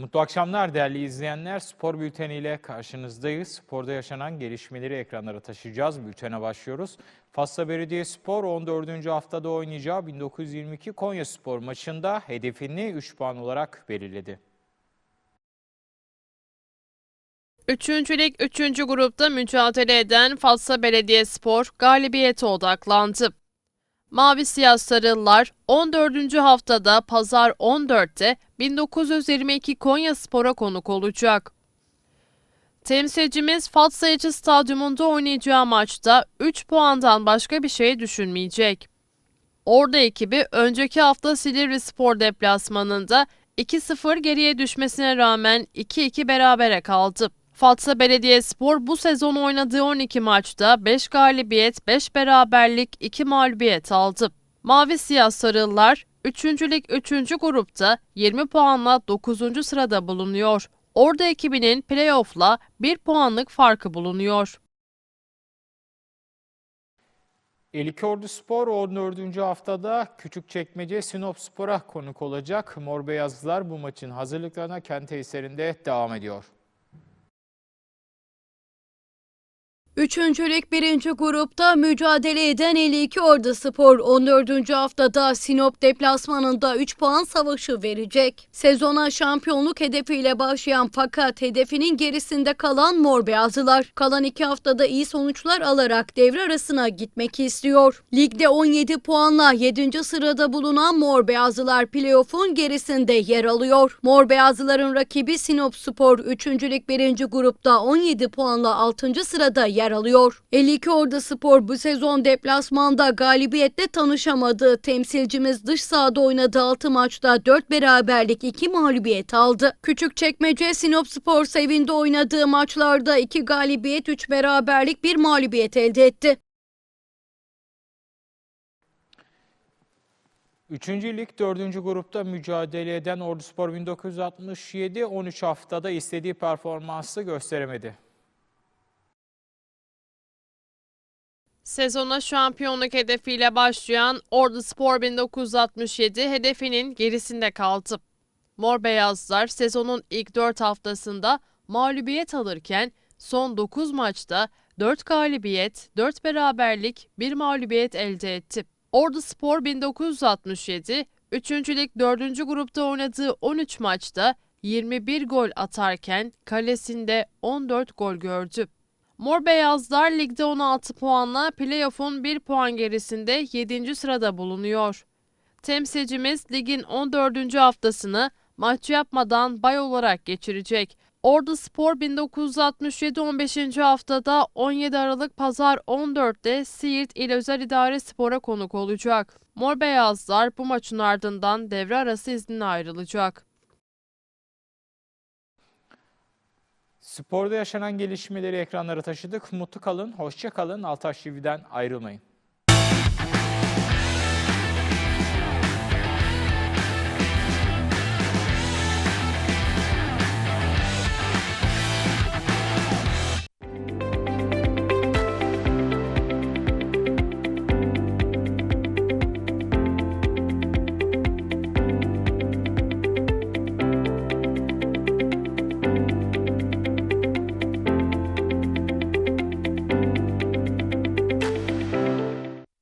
Mutlu akşamlar değerli izleyenler. Spor bülteniyle karşınızdayız. Sporda yaşanan gelişmeleri ekranlara taşıyacağız. Bültene başlıyoruz. Fasla Belediye Spor 14. haftada oynayacağı 1922 Konya Spor maçında hedefini 3 puan olarak belirledi. Üçüncü Lig 3. grupta mücadele eden Fatsa Belediyespor galibiyete odaklandı. Mavi Siyah Sarılılar 14. haftada Pazar 14'te 1922 Konya Spor'a konuk olacak. Temsilcimiz Fatsa İçi Stadyumunda oynayacağı maçta 3 puandan başka bir şey düşünmeyecek. Orada ekibi önceki hafta Silivri Spor deplasmanında 2-0 geriye düşmesine rağmen 2-2 berabere kaldı. Fatsa Belediyespor bu sezon oynadığı 12 maçta 5 galibiyet, 5 beraberlik, 2 mağlubiyet aldı. Mavi Siyah Sarılılar 3. Lig 3. grupta 20 puanla 9. sırada bulunuyor. Orada ekibinin playoff'la 1 puanlık farkı bulunuyor. Elikordu Spor 14. haftada Küçükçekmece Sinop Spor'a konuk olacak. Mor Beyazlılar bu maçın hazırlıklarına kent tesislerinde devam ediyor. Üçüncülük birinci grupta mücadele eden 52 Ordu Spor 14. haftada Sinop deplasmanında 3 puan savaşı verecek. Sezona şampiyonluk hedefiyle başlayan fakat hedefinin gerisinde kalan Mor Beyazlılar kalan iki haftada iyi sonuçlar alarak devre arasına gitmek istiyor. Ligde 17 puanla 7. sırada bulunan Mor Beyazlılar playoff'un gerisinde yer alıyor. Mor Beyazlıların rakibi Sinop Spor 3. Lig 1. grupta 17 puanla 6. sırada yer alıyor. 52 Ordu Spor bu sezon deplasmanda galibiyetle tanışamadı. Temsilcimiz dış sahada oynadığı 6 maçta 4 beraberlik 2 mağlubiyet aldı. Küçükçekmece Sinop Spor evinde oynadığı maçlarda 2 galibiyet 3 beraberlik 1 mağlubiyet elde etti. Üçüncü Lig 4. grupta mücadele eden Ordu Spor 1967 13 haftada istediği performansı gösteremedi. Sezona şampiyonluk hedefiyle başlayan Ordu Spor 1967 hedefinin gerisinde kaldı. Mor Beyazlar sezonun ilk 4 haftasında mağlubiyet alırken son 9 maçta 4 galibiyet, 4 beraberlik, 1 mağlubiyet elde etti. Ordu Spor 1967 3. Lig 4. grupta oynadığı 13 maçta 21 gol atarken kalesinde 14 gol gördü. Mor Beyazlar ligde 16 puanla playoff'un 1 puan gerisinde 7. sırada bulunuyor. Temsilcimiz ligin 14. haftasını maç yapmadan bay olarak geçirecek. Ordu Spor 1967 15. haftada 17 Aralık Pazar 14'te Siirt İl Özel İdare Spor'a konuk olacak. Mor Beyazlar bu maçın ardından devre arası iznine ayrılacak. Sporda yaşanan gelişmeleri ekranlara taşıdık. Mutlu kalın, hoşça kalın. Altaş TV'den ayrılmayın.